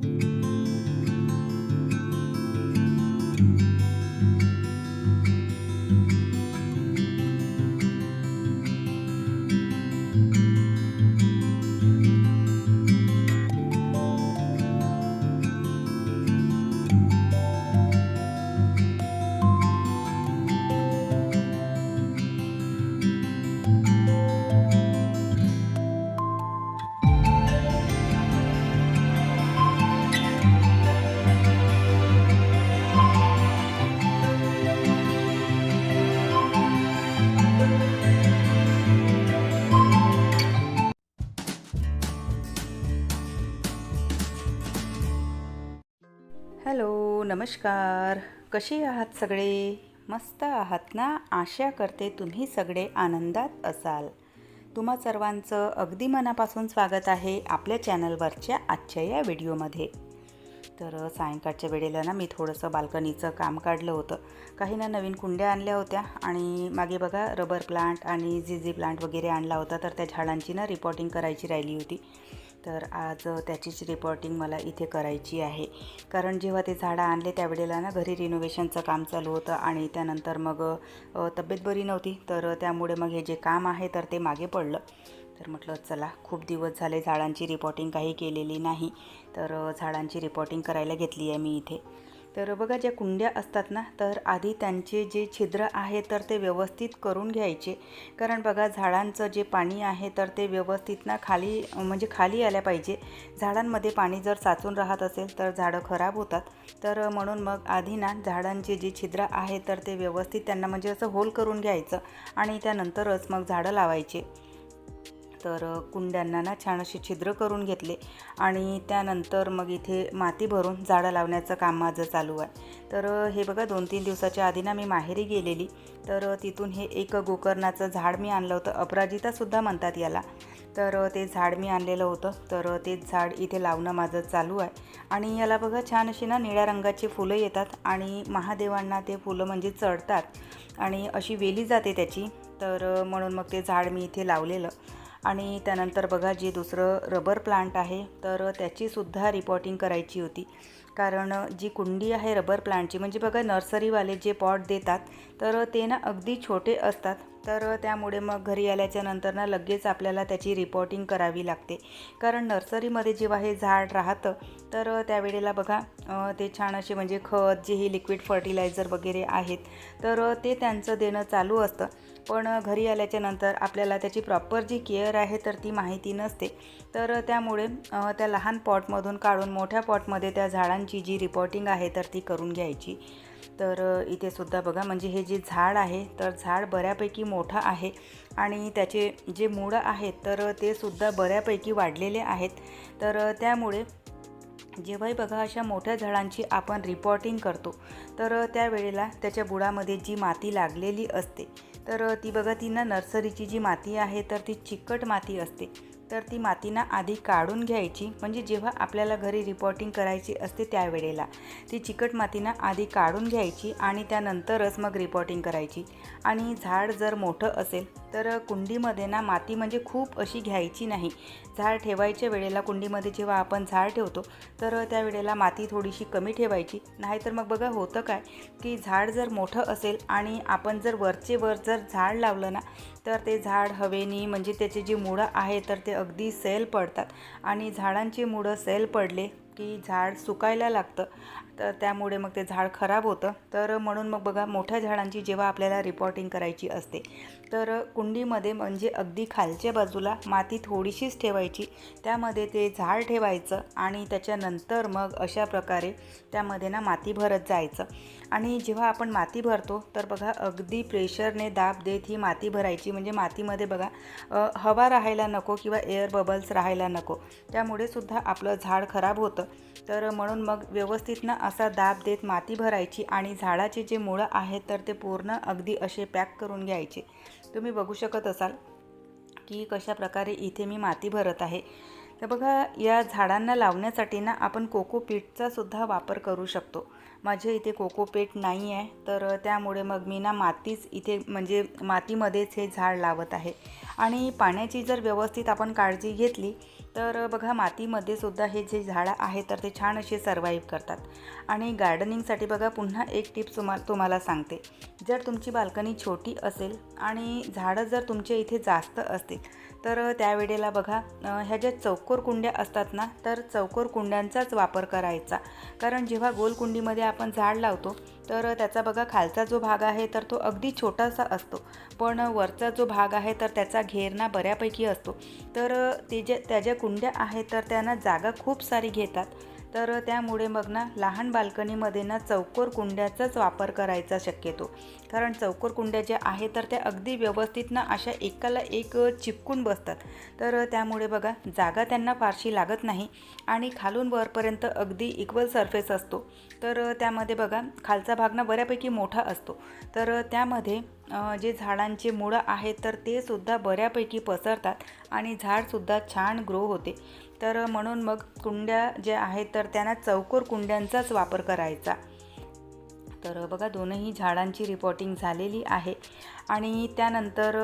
Hello नमस्कार. कसे आहात सगळे? मस्त आहात ना? आशा करते तुम्ही सगळे आनंदात असाल. तुम्हा सर्वांचं अगदी मनापासून स्वागत आहे आपल्या चॅनलवरच्या आजच्या या व्हिडिओमध्ये. तर सायंकाळच्या वेळेला ना मी थोडंसं बाल्कनीचं काम काढलं होतं. काही ना नवीन कुंड्या आणल्या होत्या आणि मागे बघा रबर प्लांट आणि झिझी प्लांट वगैरे आणला होता. तर त्या झाडांची ना रिपोर्टिंग करायची राहिली होती. तर आज त्याचीच रिपोर्टिंग मला इथे करायची आहे. कारण जेव्हा ते झाडं आणले त्यावेळेला ना घरी रिनोव्हेशनचं काम चालू होतं आणि त्यानंतर मग तब्येत बरी नव्हती. तर त्यामुळे मग हे जे काम आहे तर ते मागे पडलं. तर म्हटलं चला खूप दिवस झाले झाडांची रिपोर्टिंग काही केलेली नाही. तर झाडांची रिपोर्टिंग करायला घेतली आहे मी इथे. तर बघा ज्या कुंड्या असतात ना तर आधी त्यांचे जे छिद्र आहे तर ते व्यवस्थित करून घ्यायचे. कारण बघा झाडांचं जे पाणी आहे तर ते व्यवस्थित ना खाली म्हणजे खाली आल्या पाहिजे. झाडांमध्ये पाणी जर साचून राहत असेल तर झाडं खराब होतात. तर म्हणून मग आधी ना झाडांचे जे छिद्र आहे तर ते व्यवस्थित त्यांना म्हणजे असं होल करून घ्यायचं आणि त्यानंतरच मग झाडं लावायचे. तर कुंड्यांना ना छान असे छिद्र करून घेतले आणि त्यानंतर मग इथे माती भरून झाडं लावण्याचं काम माझं चालू आहे. तर हे बघा दोन तीन दिवसाच्या आधी ना मी माहेरी गेलेली. तर तिथून हे एक गोकर्णाचं झाड मी आणलं होतं. अपराजितासुद्धा म्हणतात याला. तर ते झाड मी आणलेलं होतं. तर ते झाड इथे लावणं माझं चालू आहे. आणि याला बघा छान अशी ना निळ्या रंगाची फुलं येतात आणि महादेवांना ते फुलं म्हणजे चढतात आणि अशी वेली जाते त्याची. तर म्हणून मग ते झाड मी इथे लावलेलं. आणि त्यानंतर बघा जे दुसरं रबर प्लांट आहे तर त्याचीसुद्धा रिपोर्टिंग करायची होती. कारण जी कुंडी आहे रबर प्लांटची म्हणजे बघा नर्सरीवाले जे पॉट देतात तर ते ना अगदी छोटे असतात. तर त्यामुळे मग घरी आल्याच्यानंतर ना लगेच आपल्याला त्याची रिपोर्टिंग करावी लागते. कारण नर्सरीमध्ये जेव्हा हे झाड राहतं तर त्यावेळेला बघा ते छान असे म्हणजे खत जे हे लिक्विड फर्टिलायझर वगैरे आहेत तर ते त्यांचं देणं चालू असतं. पण घरी आल्याच्यानंतर आपल्याला त्याची प्रॉपर जी केअर आहे तर ती माहिती नसते. तर त्यामुळे त्या लहान पॉटमधून काढून मोठ्या पॉटमध्ये त्या झाडांची जी रिपोर्टिंग आहे तर ती करून घ्यायची. तर इथे सुद्धा बघा म्हणजे हे जे झाड आहे तर झाड बऱ्यापैकी मोठं आहे आणि त्याचे जे मुळं आहेत तर ते सुद्धा बऱ्यापैकी वाढलेले आहेत. तर त्यामुळे जेव्हाही बघा अशा मोठ्या झाडांची आपण रिपोर्टिंग करतो तर त्यावेळेला त्याच्या बुडामध्ये जी माती लागलेली असते तर ती बघा ती ना नर्सरीची जी माती आहे तर ती चिकट माती असते. तर ती मातीना आधी काढून घ्यायची. म्हणजे जेव्हा आपल्याला घरी रिपोर्टिंग करायची असते त्यावेळेला. ती चिकट मातीनं आधी काढून घ्यायची आणि त्यानंतरच मग रिपोर्टिंग करायची. आणि झाड जर मोठं असेल तर कुंडीमध्ये ना माती म्हणजे खूप अशी घ्यायची नाही. झाड ठेवायच्या वेळेला कुंडीमध्ये जेव्हा आपण झाड ठेवतो तर त्यावेळेला माती थोडीशी कमी ठेवायची. नाहीतर मग बघा होतं काय की झाड जर मोठं असेल आणि आपण जर वरचे वर जर झाड लावलं ना तर ते झाड हवेनी म्हणजे त्याचे जे मुळं आहे तर ते अगदी सैल पडतात आणि झाडांची मुळं सैल पडले की झाड सुकायला लागतं. तर त्यामुळे मग ते झाड खराब होतं. तर म्हणून मग बघा मोठ्या झाडांची जेव्हा आपल्याला रिपोर्टिंग करायची असते तर कुंडीमध्ये म्हणजे अगदी खालच्या बाजूला माती थोडीशीच ठेवायची. त्यामध्ये ते झाड ठेवायचं आणि त्याच्यानंतर मग अशा प्रकारे त्यामध्ये ना माती भरत जायचं. आणि जेव्हा आपण माती भरतो तर बघा अगदी प्रेशरने दाब देत ही माती भरायची. म्हणजे मातीमध्ये बघा हवा राहायला नको किंवा एअर बबल्स राहायला नको. त्यामुळे सुद्धा आपलं झाड खराब होतं. तर म्हणून मग व्यवस्थित ना असा दाब देत माती भरायची आणि झाडाचे जे मुळं आहेत तर ते पूर्ण अगदी असे पॅक करून घ्यायचे. तुम्ही बघू शकत असाल की कशा प्रकारे इथे मी माती भरत आहे. तर बघा या झाडांना लावण्यासाठी ना आपण कोकोपीटचा सुद्धा वापर करू शकतो. माझ्या इथे कोकोपीट नाही आहे तर त्यामुळे मग मी ना मातीच इथे म्हणजे मातीमध्येच हे झाड लावत आहे. आणि पाण्याची जर व्यवस्थित आपण काळजी घेतली तर बघा मातीमध्ये सुद्धा हे जे झाडं आहे तर ते छान असे सर्वाईव्ह करतात. आणि गार्डनिंगसाठी बघा पुन्हा एक टिप्स तुम्हा तुम्हाला सांगते. जर तुमची बाल्कनी छोटी असेल आणि झाडं जर तुमच्या इथे जास्त असतील तर त्यावेळेला बघा ह्या ज्या चौकोर कुंड्या असतात ना तर चौकोर कुंड्यांचाच वापर करायचा. कारण जेव्हा गोल कुंडीमध्ये आपण झाड लावतो तर त्याचा बघा खालचा जो भाग आहे तर तो अगदी छोटासा असतो. पण वरचा जो भाग आहे तर त्याचा घेरणा बऱ्यापैकी असतो. तर ते जे त्या ज्या कुंड्या आहेत तर त्यांना जागा खूप सारी घेतात. तर त्यामुळे मग ना लहान बाल्कनीमध्ये ना चौकोर कुंड्याचाच वापर करायचा शक्यतो. कारण चौकोर कुंड्या ज्या आहेत तर त्या अगदी व्यवस्थित ना अशा एकाला एक चिपकून बसतात. तर त्यामुळे बघा जागा त्यांना फारशी लागत नाही आणि खालून वरपर्यंत अगदी इक्वल सरफेस असतो. तर त्यामध्ये बघा खालचा भाग ना बऱ्यापैकी मोठा असतो. तर त्यामध्ये जे झाडांचे मुळं आहेत तर ते सुद्धा बऱ्यापैकी पसरतात आणि झाडसुद्धा छान ग्रो होते. तर म्हणून मग कुंड्या ज्या आहेत तर त्यांना चौकोर कुंड्यांचाच वापर करायचा. तर बघा दोनही झाडांची रिपोर्टिंग झालेली आहे. आणि त्यानंतर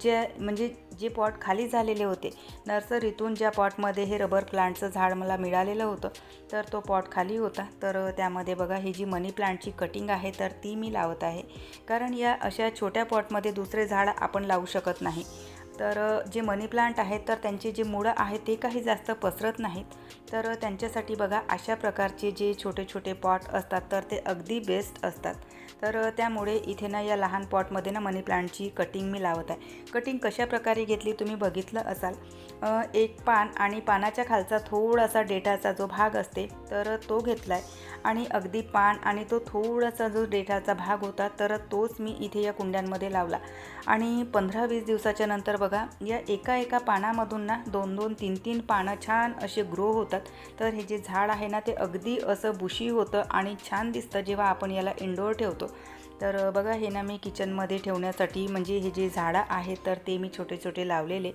जे म्हणजे जे पॉट खाली झालेले होते नर्सरीतून ज्या पॉटमध्ये हे रबर प्लांटचं झाड मला मिळालेलं होतं तर तो पॉट खाली होता. तर त्यामध्ये बघा ही जी मनी प्लांटची कटिंग आहे तर ती मी लावत आहे. कारण या अशा छोट्या पॉटमध्ये दुसरे झाड आपण लावू शकत नाही. तर जे मनी प्लांट आहेत तर त्यांचे जे मुळं आहेत ते काही जास्त पसरत नाहीत. तर त्यांच्यासाठी बघा अशा प्रकारचे जे छोटे छोटे पॉट असतात तर ते अगदी बेस्ट असतात. तर त्यामुळे इथे ना या लहान पॉटमध्ये ना मनी प्लांटची कटिंग मी लावत आहे. कटिंग कशा प्रकारे घेतली तुम्ही बघितलं असाल? एक पान आणि पानाच्या खालचा थोडासा डेटाचा जो भाग असते तर तो घेतला आहे आणि अगदी पान आणि तो थोडासा जो डेटाचा भाग होता तर तोच मी इथे या कुंड्यांमध्ये लावला. आणि पंधरा वीस दिवसाच्या नंतर बघा या एका एका पानामधून ना दोन दोन तीन तीन पानं छान असे ग्रो होतात. तर हे जे झाड आहे ना ते अगदी असं बुशी होतं आणि छान दिसतं जेव्हा आपण याला इंडोर ठेवतो. तर बघा हे ना मी किचनमध्ये ठेवण्यासाठी म्हणजे हे जे झाडं आहेत तर ते मी छोटे छोटे लावलेले.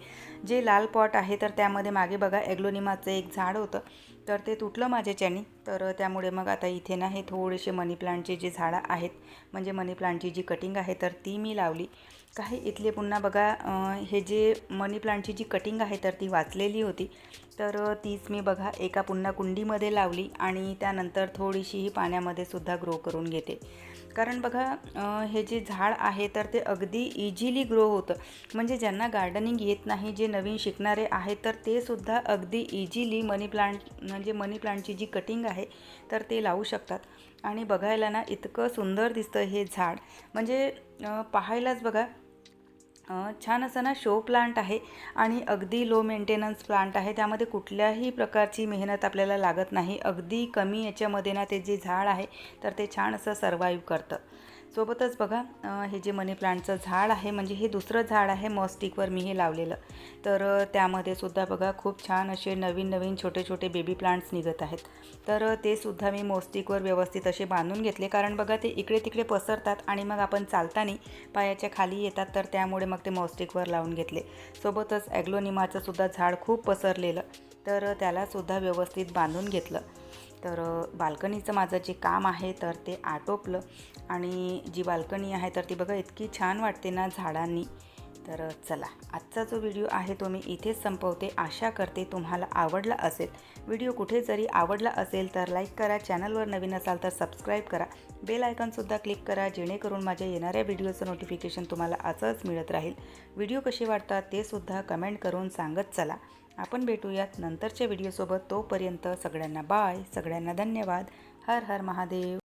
जे लाल पॉट आहे तर त्यामध्ये मागे बघा ॲग्लोनिमाचं एक झाड होतं. तर ते तुटलं माझ्याच्यानी. तर त्यामुळे मग आता इथे ना हे थोडेसे मनी प्लांटचे जे झाडं आहेत म्हणजे मनी प्लांटची जी कटिंग आहे तर ती मी लावली. काही इथले पुन्हा बघा हे जे मनी प्लांटची जी कटिंग आहे तर ती वाचलेली होती. तर तीच मी बघा एका पुन्हा कुंडीमध्ये लावली आणि त्यानंतर थोडीशी ही पाण्यामध्ये सुद्धा ग्रो करून घेते. कारण बघा हे जे झाड आहे तर ते अगदी इझिली ग्रो होतं. म्हणजे ज्यांना गार्डनिंग येत नाही जे नवीन शिकणारे आहेत तर ते सुद्धा अगदी इझिली मनी प्लांट म्हणजे मनी प्लांटची जी कटिंग आहे तर ते लावू शकतात. आणि बघायला ना इतकं सुंदर दिसतं हे झाड. म्हणजे पाहायलाच बघा छान असं ना शो प्लांट आहे आणि अगदी लो मेंटेनन्स प्लांट आहे. त्यामध्ये कुठल्याही प्रकारची मेहनत आपल्याला लागत नाही. अगदी कमी याच्यामध्ये ना ते जे झाड आहे तर ते छान असं सर्वाईव्ह करतं. सोबतच बघा हे जे मनी प्लांटचं झाड आहे म्हणजे हे दुसरं झाड आहे मॉस्टिकवर मी हे लावलेलं. तर त्यामध्ये सुद्धा बघा खूप छान असे नवीन नवीन छोटे छोटे बेबी प्लांट्स निघत आहेत. तर ते सुद्धा मी मॉस्टिकवर व्यवस्थित असे बांधून घेतले कारण बघा ते इकडे तिकडे पसरतात आणि मग आपण चालताना पायाच्या खाली येतात तर त्यामुळे मग ते मॉस्टिकवर लावून घेतले. सोबतच ॲग्लोनिमाचं सुद्धा झाड खूप पसरलेलं तर त्यालासुद्धा व्यवस्थित बांधून घेतलं. तर बाल्कनीचं माझं जे काम आहे तर ते आटोपलं आणि जी बाल्कनी आहे तर ती बघा इतकी छान वाटते ना झाडांनी. तर चला आजचा जो व्हिडिओ आहे तो मी इथेच संपवते. आशा करते तुम्हाला आवडला असेल. व्हिडिओ कुठे जरी आवडला असेल तर लाईक करा चॅनलवर नवीन असाल तर सबस्क्राईब करा. बेल आयकॉनसुद्धा क्लिक करा जेणेकरून माझ्या येणाऱ्या व्हिडिओचं नोटिफिकेशन तुम्हाला असंच मिळत राहील. व्हिडिओ कसे वाटतात ते सुद्धा कमेंट करून सांगत चला. आपण भेटूयात नंतरच्या व्हिडिओसोबत. तोपर्यंत सगळ्यांना बाय सगळ्यांना धन्यवाद. हर हर महादेव.